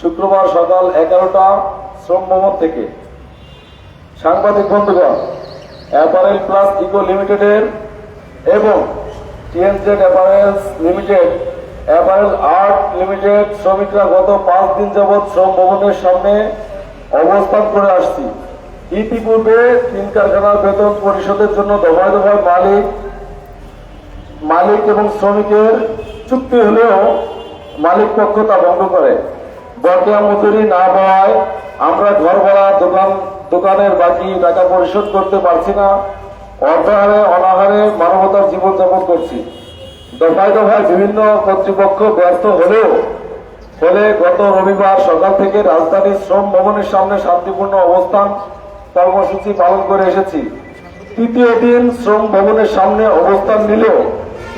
শুক্রবার সকাল এগারোটা শ্রম ভবন থেকে। সাংবাদিক বন্ধুগণ, অ্যাপারেল প্লাস ইকো লিমিটেডের এবং TNZ apparels limited, apparel art limited শ্রমিকরা গত পাঁচ দিন যাবৎ শ্রম ভবনের সামনে অবস্থান করে আসছি। ইতিপূর্বে তিন কারখানার বেতন পরিশোধের জন্য দফায় দফায় মালিক মালিক এবং শ্রমিকের চুক্তি হলেও মালিক পক্ষ তা ভঙ্গ করে। বকেয়া মজুরি না পাওয়ায় আমরা ঘর ভাড়া দোকান দোকানের বাকি টাকা পরিশোধ করতে পারছি না। অর্ধাহারে অনাহারে মানবতার জীবনযাপন করছি। দফায় দফায় বিভিন্ন কর্তৃপক্ষ ব্যর্থ হলেও, ফলে গত রবিবার সকাল থেকে রাজধানীর শ্রম ভবনের সামনে শান্তিপূর্ণ অবস্থান কর্মসূচি পালন করে এসেছি। তৃতীয় দিন শ্রম ভবনের সামনে অবস্থান নিলেও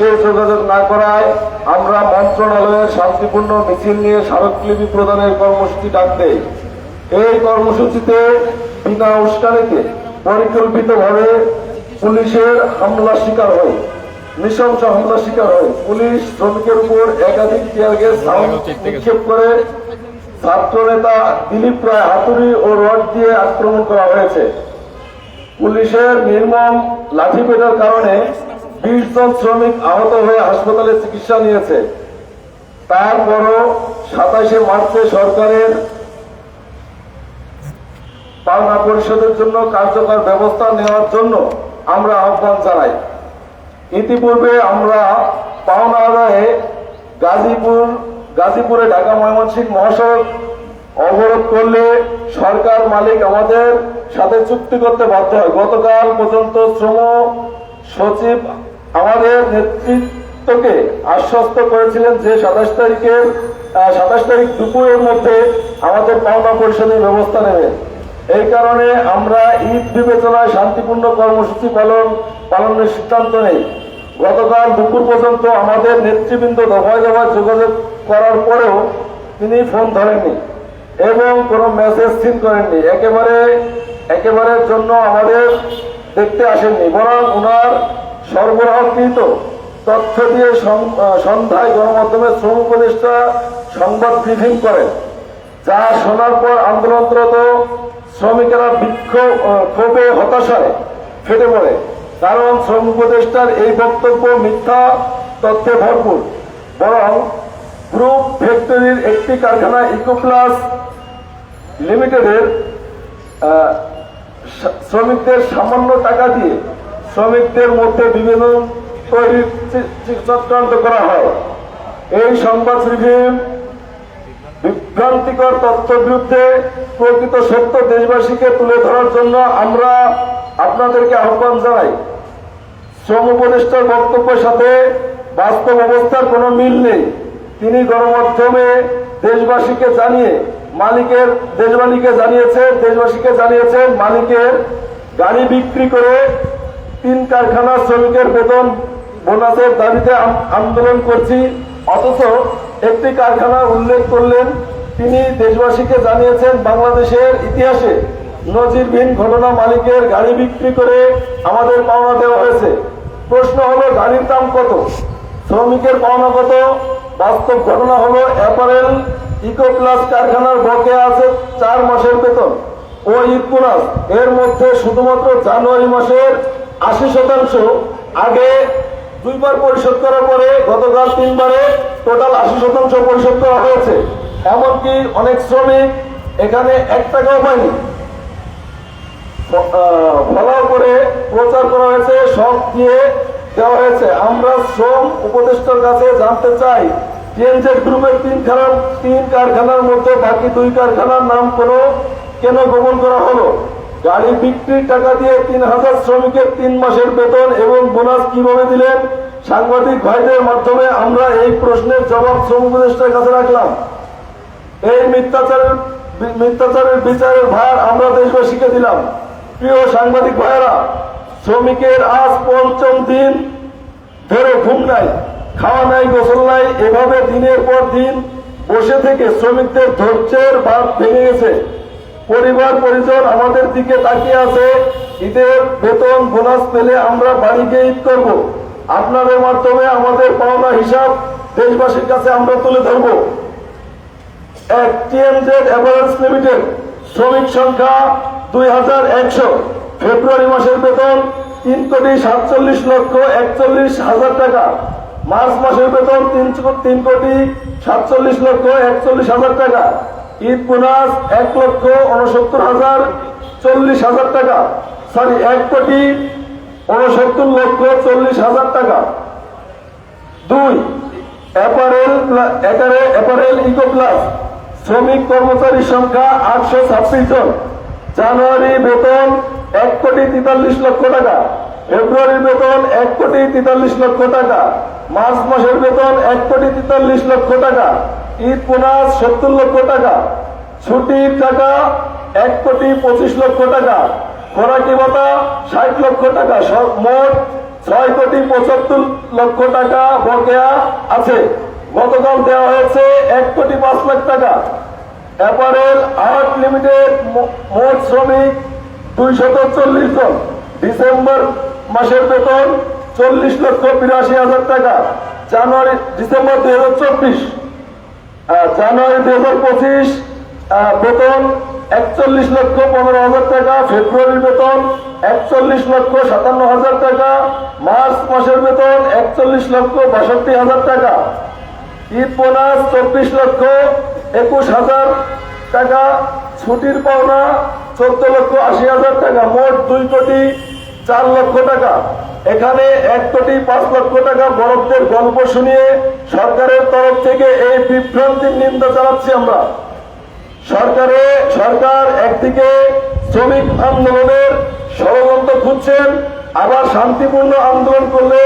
কেউ যোগাযোগ না করায় আমরা মন্ত্রণালয়ের শান্তিপূর্ণ মিছিল নিয়ে স্মারকলিপি প্রদানের কর্মসূচি ডাক দেই। এই কর্মসূচিতে বিনা উস্কানিতে পরিকল্পিতভাবে পুলিশের হামলা শিকার হয় নৃশংস হামলা শিকার হয় পুলিশ শ্রমিকের উপর একাধিক টিয়ার নিক্ষেপ করে ছাত্র নেতা দিলীপ রায় হাতুড়ি ও রড দিয়ে আক্রমণ করা হয়েছে। পুলিশের নির্মম লাঠিপেটার কারণে বিশ জন শ্রমিক আহত হয়ে হাসপাতালে চিকিৎসা নিয়েছে। তারপরও সাতাশে মার্চে সরকারের পাওনা পরিশোধের জন্য কার্যকর ব্যবস্থা নেওয়ার জন্য আমরা আহ্বান জানাই। ইতিপূর্বে আমরা পাওনা আদায়ে গাজীপুর, গাজীপুরে ঢাকা ময়মনসিংহ মহাসড়ক অবরোধ করলে সরকার মালিক আমাদের সাথে চুক্তি করতে বাধ্য হয়। গতকাল পর্যন্ত শ্রম সচিব আমাদের নেতৃত্বকে আশ্বস্ত করেছিলেন যে সাতাশ তারিখের সাতাশ তারিখ দুপুরের মধ্যে আমাদের পাওনা পরিশোধের ব্যবস্থা নেবেন। এই কারণে আমরা ঈদ বিবেচনায় শান্তিপূর্ণ কর্মসূচি পালন, পালনের সিদ্ধান্ত নেই। গতকাল দুপুর পর্যন্ত আমাদের নেতৃবৃন্দ দফায় দফায় যোগাযোগ করার পরেও তিনি ফোন ধরেননি এবং কোনো মেসেজ সিন করেননি। একেবারে, একেবারের জন্য আমাদের দেখতে আসেননি, বরং ওনার সরবরাহকৃত তথ্য দিয়ে সন্ধ্যায় গণমাধ্যমে শ্রম উপদেষ্টা সংবাদ ব্রিফিং করেন, যা শোনার পর আন্দোলনরত শ্রমিকেরা বিক্ষোভ ক্ষোভে হতাশায় ফেটে পড়ে। কারণ শ্রম উপদেষ্টার এই বক্তব্য মিথ্যা, তথ্যে ভরপুর। বরং গ্রুপ ফ্যাক্টরির একটি কারখানা ইকোপ্লাস লিমিটেডের শ্রমিকদের সামান্য টাকা দিয়ে শ্রমিকদের মধ্যে বিভিন্ন চক্রান্ত করা হয়। এই সংবাদ ব্রিফিং বিভ্রান্তিকর তথ্যের বিরুদ্ধে প্রকৃত সত্য দেশবাসীকে তুলে ধরার জন্য আমরা আপনাদেরকে আহ্বান জানাই। শ্রম উপদেষ্টার বক্তব্যের সাথে বাস্তব অবস্থার কোনো মিল নেই। তিনি গণমাধ্যমে দেশবাসীকে জানিয়ে, মালিকের দেশবাসীকে জানিয়েছে, দেশবাসীকে জানিয়েছেন, মালিকের গাড়ি বিক্রি করে তিন কারখানা শ্রমিকের বেতন বোনাসের দাবিতে আন্দোলন করছি। অথচ একটি কারখানা উল্লেখ করলেন, তিনি দেশবাসীকে জানিয়েছেন, বাংলাদেশের ইতিহাসে নজিরবিহীন ঘটনা মালিকের গাড়ি বিক্রি করে আমাদের পাওনা দেওয়া হয়েছে। প্রশ্ন হলো, গাড়ির দাম কত? শ্রমিকের পাওনা কত? বাস্তব ঘটনা হলো, অ্যাপারেল ইকো প্লাস কারখানার বকেয়া আছে চার মাসের বেতন। ও ঈদ এর মধ্যে শুধুমাত্র জানুয়ারি মাসের আশি শতাংশ আগে দুইবার পরিশোধ করার পরে গতকাল তিনবারে টোটাল আশি শতাংশ পরিশোধ করা হয়েছে। এমনকি অনেক শ্রমিক এখানে এক টাকাও পায়নি। ফলাও করে প্রচার করা হয়েছে সব দিয়ে দেওয়া হয়েছে। আমরা শ্রম উপদেষ্টার কাছে জানতে চাই টিএনজেড গ্রুপের তিন খানার তিন কারখানার মধ্যে বাকি দুই কারখানার নাম কোনো কেন গোপন করা হলো? গাড়ি বিক্রির টাকা দিয়ে তিন হাজার শ্রমিকের তিন মাসের বেতন এবং বোনাস কীভাবে দিলেন? সাংবাদিক ভাইদের মাধ্যমে আমরা এই প্রশ্নের জবাব শ্রম উপদেষ্টার কাছে রাখলাম। এই মিথ্যাচারের মিথ্যাচারের বিচারের ভার আমরা দেশবাসীকে দিলাম। প্রিয় সাংবাদিক ভাইয়েরা, শ্রমিকের আজ পঞ্চম দিন, ধরে ঘুম নাই, খাওয়া নাই, গোসল নাই, এভাবে দিনের পর দিন বসে থেকে শ্রমিকদের ধৈর্যের ভাব ভেঙে গেছে। পরিবার পরিজন আমাদের দিকে তাকিয়ে আছে। ঈদের বেতন, বোনাস পেলে আমরা বাড়ি গিয়ে ঈদ করব। আপনাদের মাধ্যমে আমাদের পাওনা হিসাব দেশবাসীর কাছে আমরা তুলে ধরবো। এক টিএমজেড এভারেজ লিমিটেড শ্রমিক সংখ্যা দুই হাজার একশো। ফেব্রুয়ারি মাসের বেতন তিন কোটি সাতচল্লিশ লক্ষ একচল্লিশ হাজার টাকা। মার্চ মাসের বেতন তিন তিন কোটি সাতচল্লিশ লক্ষ একচল্লিশ হাজার টাকা। ঈদ বোনাস এক লক্ষ উনসত্তর হাজার চল্লিশ হাজার টাকা। সরি, এক কোটি উনসত্তর লক্ষ চল্লিশ হাজার টাকা। দুই, অ্যাপারেল অ্যাপারেল ইকো প্লাস। শ্রমিক কর্মচারীর সংখ্যা আটশো ছাব্বিশ জন। জানুয়ারি বেতন এক কোটি তেতাল্লিশ লক্ষ টাকা। ফেব্রুয়ারির বেতন এক কোটি তেতাল্লিশ লক্ষ টাকা। মার্চ মাসের বেতন এক কোটি তেতাল্লিশ লক্ষ টাকা। ঈদ বোনাস সত্তর লক্ষ টাকা। ছুটির টাকা এক কোটি পঁচিশ লক্ষ টাকা। খোরাকি ভাতা ষাট লক্ষ টাকা। মোট ছয় কোটি পঁচাত্তর লক্ষ টাকা বকেয়া আছে। গতকাল দেওয়া হয়েছে এক কোটি পাঁচ লাখ টাকা। অ্যাপারেল আর্ট লিমিটেড মোট শ্রমিক দুইশত চল্লিশ জন। ডিসেম্বর মাসের বেতন চল্লিশ লক্ষ বিরাশি হাজার টাকা। জানুয়ারি, ডিসেম্বর দুই হাজার চব্বিশ। জানুয়ারি দুই হাজার পঁচিশ বেতন একচল্লিশ লক্ষ পনেরো হাজার টাকা। ফেব্রুয়ারির বেতন একচল্লিশ লক্ষ সাতান্ন হাজার টাকা। মার্চ মাসের বেতন একচল্লিশ লক্ষ বাষট্টি হাজার টাকা। ঈদ বোনাস চব্বিশ লক্ষ একুশ হাজার টাকা। ছুটির পাওনা চোদ্দ লক্ষ আশি হাজার টাকা। মোট দুই কোটি চার লক্ষ টাকা। এখানে এক কোটি পাঁচ লক্ষ টাকা বরফদের গল্প শুনিয়ে সরকারের তরফ থেকে এই বিভ্রান্তির নিন্দা চালাচ্ছি আমরা। সরকারে, সরকার একদিকে শ্রমিক আন্দোলনের ষড়যন্ত্র খুঁজছেন, আবার শান্তিপূর্ণ আন্দোলন করলে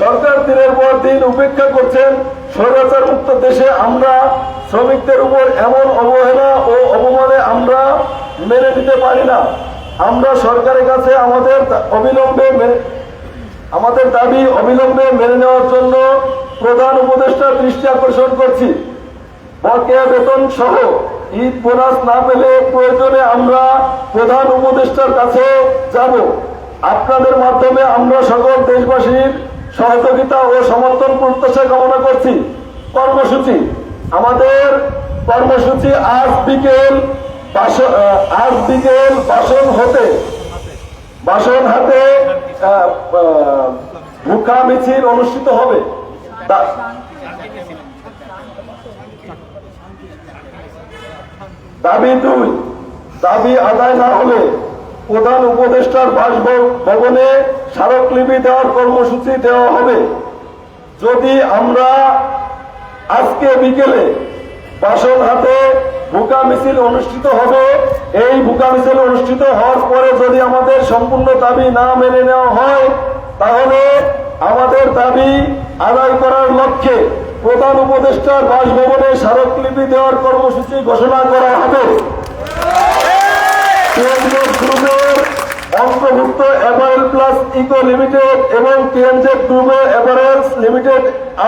সরকার দিনের পর দিন উপেক্ষা করছেন। স্বৈরাচার মুক্ত দেশে আমরা শ্রমিকদের উপর এমন অবহেলা ও অপমানে আমরা মেনে নিতে পারি না। আমরা সরকারের কাছে আমাদের অবিলম্বে আমাদের দাবি অবিলম্বে মেনে নেওয়ার জন্য প্রধান উপদেষ্টার দৃষ্টি আকর্ষণ করছি। বকেয়া বেতন সহ ঈদ বোনাস না পেলে প্রয়োজনে আমরা প্রধান উপদেষ্টার কাছে যাব। আপনাদের মাধ্যমে আমরা সকল দেশবাসীর সহযোগিতা ও সমর্থন প্রত্যাশা কামনা করছি। কর্মসূচি, আমাদের কর্মসূচি আজ বিকেল আজ বাসন হতে। বাসন হাতে আহ, মিছিল অনুষ্ঠিত হবে। দাবি দুই। দাবি আদায় না হলে প্রধান উপদেষ্টার বাসভবনে স্মারকলিপি দেওয়ার কর্মসূচি দেওয়া হবে। যদি আমরা আজকে বিকেলে বাসন হাতে ভুকা মিছিল অনুষ্ঠিত হবে। এই ভুকা মিছিল অনুষ্ঠিত হওয়ার পরে যদি আমাদের সম্পূর্ণ দাবি না মেনে নেওয়া হয়, তাহলে আমাদের দাবি আদায় করার লক্ষ্যে প্রধান উপদেষ্টার বাসভবনে স্মারকলিপি দেওয়ার কর্মসূচি ঘোষণা করা হবে। অন্তর্ভুক্ত অ্যাপারেল প্লাস ইকো লিমিটেড এবং টিএনজেড গ্রুপের অ্যাপারেলস লিমিটেড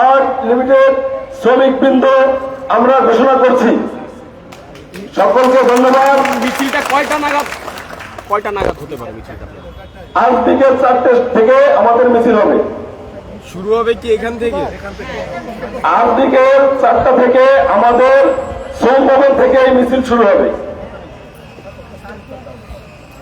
আর্ট লিমিটেড শ্রমিক বৃন্দ আমরা ঘোষণা করছি। সকলকে ধন্যবাদ। মিছিলটা কয়টা নাগাদ? কয়টা নাগাদ হতে পারে মিছিলটা? আজ বিকেল চারটে থেকে আমাদের মিছিল হবে। শুরু হবে কি এখান থেকে? আজ বিকেল চারটা থেকে আমাদের শ্রম থেকে এই মিছিল শুরু হবে।